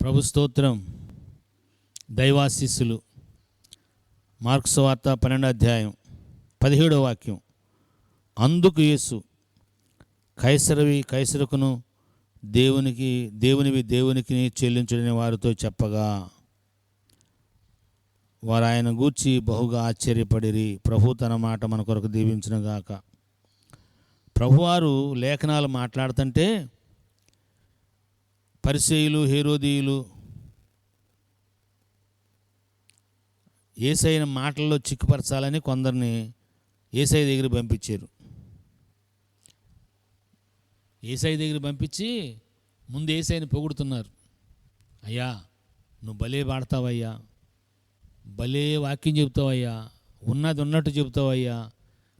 ప్రభు స్తోత్రం. దైవాశీస్సులు. మార్క్స్ వార్త పన్నెండో అధ్యాయం పదిహేడో వాక్యం. అందుకు యేసు కైసరవి కైసరుకును దేవునికి దేవునివి దేవునికి చెల్లించడని వారితో చెప్పగా వారు ఆయన గూర్చి బహుగా ఆశ్చర్యపడిరి. ప్రభు తన మాట మన కొరకు దీవించునుగాక. ప్రభువారు లేఖనాలు మాట్లాడుతుంటే పరిసేయులు హేరోదీయులు ఏసైన మాటల్లో చిక్కుపరచాలని కొందరిని ఏసై దగ్గర పంపించారు. ఏసై దగ్గర పంపించి ముందు ఏసైని పొగుడుతున్నారు. అయ్యా నువ్వు భలే పాడతావయ్యా భలే వాక్యం చెబుతావయ్యా ఉన్నది ఉన్నట్టు చెబుతావయ్యా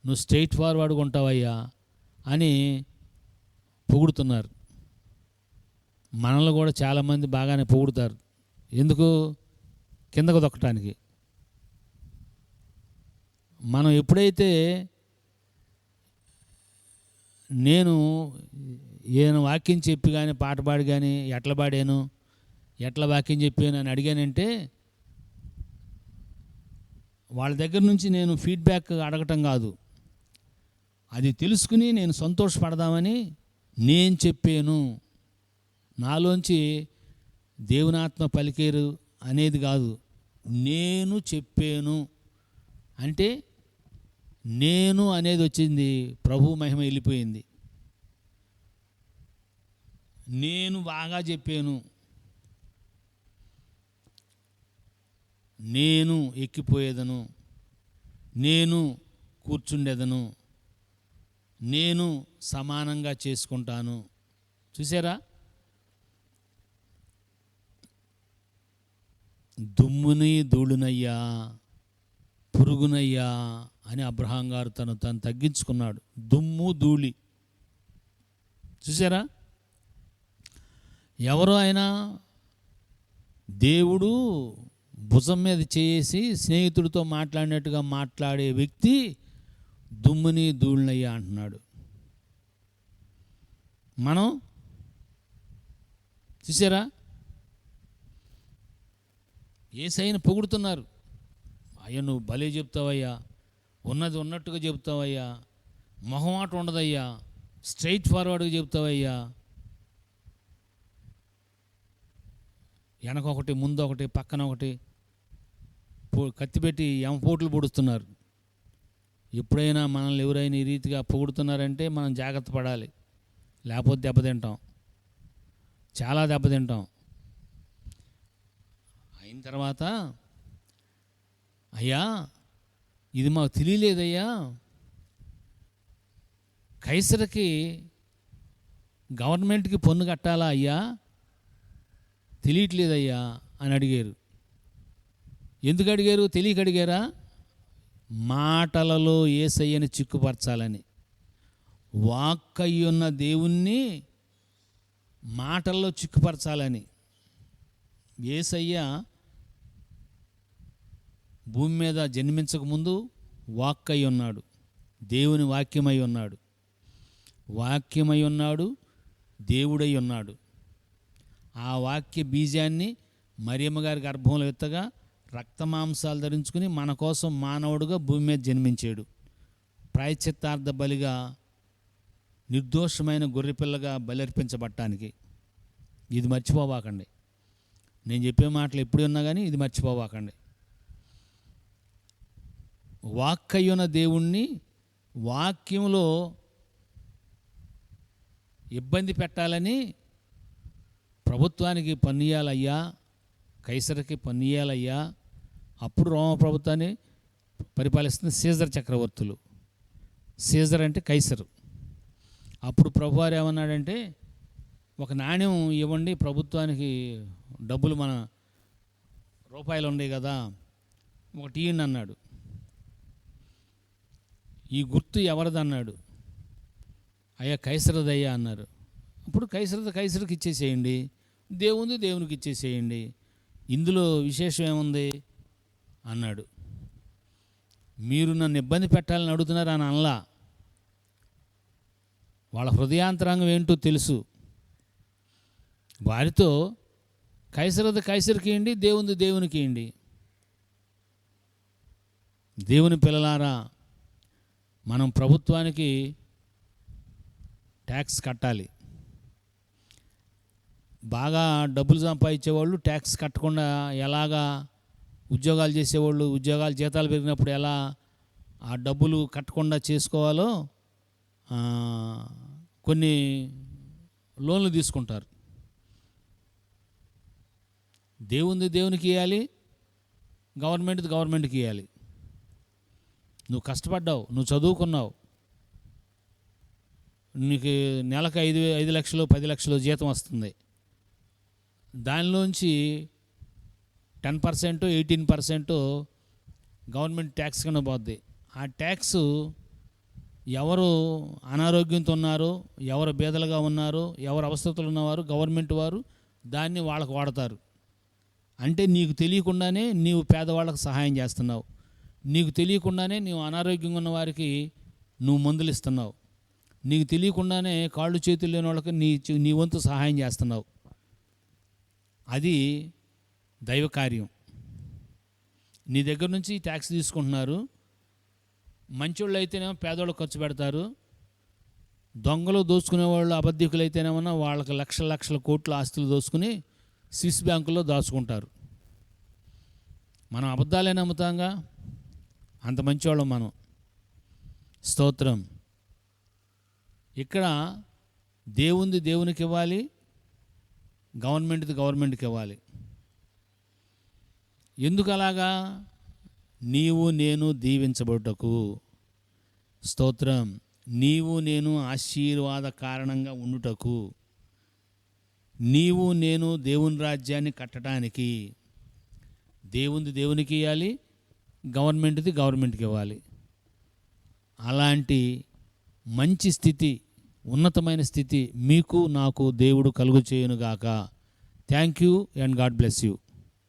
నువ్వు స్ట్రైట్ ఫార్వర్డ్గా ఉంటావయ్యా అని పొగుడుతున్నారు. మనల్ని కూడా చాలామంది బాగానే పొగుడుతారు. ఎందుకు? కిందకు దొక్కటానికి. మనం ఎప్పుడైతే నేను ఏను వాక్యం చెప్పి కానీ పాట పాడి కానీ ఎట్లా పాడాను ఎట్లా వాక్యం చెప్పాను అని అడిగానంటే వాళ్ళ దగ్గర నుంచి నేను ఫీడ్బ్యాక్ అడగటం కాదు. అది తెలుసుకుని నేను సంతోషపడదామని నేను చెప్పాను. నాలోంచి దేవునాత్మ పలికేరు అనేది కాదు. నేను చెప్పాను. అంటే నేను అనేది వచ్చింది. ప్రభు మహిమ వెళ్ళిపోయింది. నేను బాగా చెప్పాను. నేను ఎక్కిపోయేదను. నేను కూర్చుండేదను. నేను సమానంగా చేసుకుంటాను. చూసారా? దుమ్ముని ధూళునయ్యా పురుగునయ్యా అని అబ్రహాం గారు తను తను తగ్గించుకున్నాడు. దుమ్ము ధూళి. చూసారా? ఎవరో అయినా దేవుడు భుజం మీద చేసి స్నేహితుడితో మాట్లాడినట్టుగా మాట్లాడే వ్యక్తి దుమ్ముని ధూళినయ్యా అంటున్నాడు. మనం చూసారా? ఏసైన పొగుడుతున్నారు. అయ్యా నువ్వు భలే చెప్తావయ్యా. ఉన్నది ఉన్నట్టుగా చెప్తావయ్యా. మొహమాట ఉండదయ్యా. స్ట్రైట్ ఫార్వర్డ్గా చెప్తావయ్యా. వెనకొకటి ముందు ఒకటి పక్కన ఒకటి కత్తిపెట్టి ఎంపోట్లు పొడుస్తున్నారు. ఎప్పుడైనా మనల్ని ఎవరైనా ఈ రీతిగా పొగుడుతున్నారంటే మనం జాగ్రత్త పడాలి. లేకపోతే దెబ్బతింటాం. చాలా దెబ్బతింటాం. అయిన తర్వాత అయ్యా ఇది మాకు తెలియలేదయ్యా. కైసరకి గవర్నమెంట్కి పన్ను కట్టాలా అయ్యా? తెలియట్లేదయ్యా అని అడిగారు. ఎందుకు అడిగారు? తెలియక అడిగారా? మాటలలో ఏసయ్యని చిక్కుపరచాలని. వాక్కయ్యున్న దేవుణ్ణి మాటల్లో చిక్కుపరచాలని. ఏసయ్య భూమి మీద జన్మించక ముందు వాక్కై ఉన్నాడు. దేవుని వాక్యమై ఉన్నాడు. వాక్యమై ఉన్నాడు దేవుడై ఉన్నాడు. ఆ వాక్య బీజాన్ని మరియమ్మ గారి గర్భంలో ఎత్తగా రక్తమాంసాలు ధరించుకుని మన కోసం మానవుడుగా భూమి మీద జన్మించాడు. ప్రాయచిత్తార్థ బలిగా నిర్దోషమైన గొర్రెపిల్లగా బలర్పించబట్టానికి ఇది మర్చిపోవాకండి. నేను చెప్పే మాటలు ఎప్పుడు ఉన్నా కానీ ఇది మర్చిపోవాకండి. వాక్కయ్యున దేవుణ్ణి వాక్యంలో ఇబ్బంది పెట్టాలని ప్రభుత్వానికి పన్నియాలయ్యా కైసరికి పన్నియాలయ్యా అప్పుడు రోమ ప్రభుత్వాన్ని పరిపాలిస్తున్న సీజర్ చక్రవర్తులు. సీజర్ అంటే కైసరు. అప్పుడు ప్రభువారు ఏమన్నాడంటే ఒక నాణ్యం ఇవ్వండి ప్రభుత్వానికి డబ్బులు మన రూపాయలు ఉన్నాయి కదా ఒక ఇయ్యండి అన్నాడు. ఈ గుర్తు ఎవరిదన్నాడు? అయ్యా కైసరదయ్యా అన్నారు. అప్పుడు కైసరద కైసరికి ఇచ్చేసేయండి. దేవుంది దేవునికి ఇచ్చేసేయండి. ఇందులో విశేషం ఏముంది? అన్నాడు. మీరు నన్ను ఇబ్బంది పెట్టాలని అడుగుతున్నారు అని అనలా. వాళ్ళ హృదయాంతరాంగం ఏంటో తెలుసు. వారితో కైసరద కైసరికి ఇవ్వండి దేవుంది దేవునికి ఇవ్వండి దేవుని పిల్లలారా మనం ప్రభుత్వానికి ట్యాక్స్ కట్టాలి. బాగా డబ్బులు సంపాదించేవాళ్ళు ట్యాక్స్ కట్టకుండా ఎలాగా ఉద్యోగాలు చేసేవాళ్ళు ఉద్యోగాలు జీతాలు పెరిగినప్పుడు ఎలా ఆ డబ్బులు కట్టకుండా చేసుకోవాలో కొన్ని లోన్లు తీసుకుంటారు. దేవుంది దేవునికి ఇవ్వాలి గవర్నమెంట్ది గవర్నమెంట్కి ఇవ్వాలి నువ్వు కష్టపడ్డావు నువ్వు చదువుకున్నావు. నీకు నెలకు ఐదు ఐదు లక్షలు పది లక్షలు జీతం వస్తుంది. దానిలోంచి ten percent eighteen percent government tax కింద పోద్ది. ఆ ట్యాక్స్ ఎవరు అనారోగ్యంతో ఉన్నారు ఎవరు బీదలుగా ఉన్నారు ఎవరు అవస్థతులు ఉన్నవారు గవర్నమెంట్ వారు దాన్ని వాళ్ళకు వాడతారు. అంటే నీకు తెలియకుండానే నీవు పేదవాళ్ళకు సహాయం చేస్తున్నావు. నీకు తెలియకుండానే నీవు అనారోగ్యంగా ఉన్న వారికి నువ్వు మందులు ఇస్తున్నావు. నీకు తెలియకుండానే కాళ్ళు చేతులు లేని వాళ్ళకి నీ నీ వంతు సహాయం చేస్తున్నావు. అది దైవ కార్యం. నీ దగ్గర నుంచి ట్యాక్స్ తీసుకుంటున్నారు. మంచోళ్ళు అయితేనేమో పేదోళ్ళు ఖర్చు పెడతారు. దొంగలు దోచుకునే వాళ్ళు అబద్ధికులు అయితేనేమన్నా వాళ్ళకి లక్షల లక్షల కోట్ల ఆస్తులు దోచుకుని స్విస్ బ్యాంకులో దాచుకుంటారు. మనం అబద్ధాలే నమ్ముతాంగా? అంత మంచివాళ్ళం మనం. స్తోత్రం. ఇక్కడ దేవుంది దేవునికి ఇవ్వాలి గవర్నమెంట్ది గవర్నమెంట్కి ఇవ్వాలి ఎందుకు అలాగా నీవు నేను దీవించబడుటకు. స్తోత్రం. నీవు నేను ఆశీర్వాద కారణంగా ఉండుటకు. నీవు నేను దేవుని రాజ్యాన్ని కట్టడానికి దేవుంది దేవునికి ఇవ్వాలి గవర్నమెంట్ది గవర్నమెంట్కి ఇవ్వాలి. అలాంటి మంచి స్థితి ఉన్నతమైన స్థితి మీకు నాకు దేవుడు కలుగు చేయునుగాక thank you and God bless you.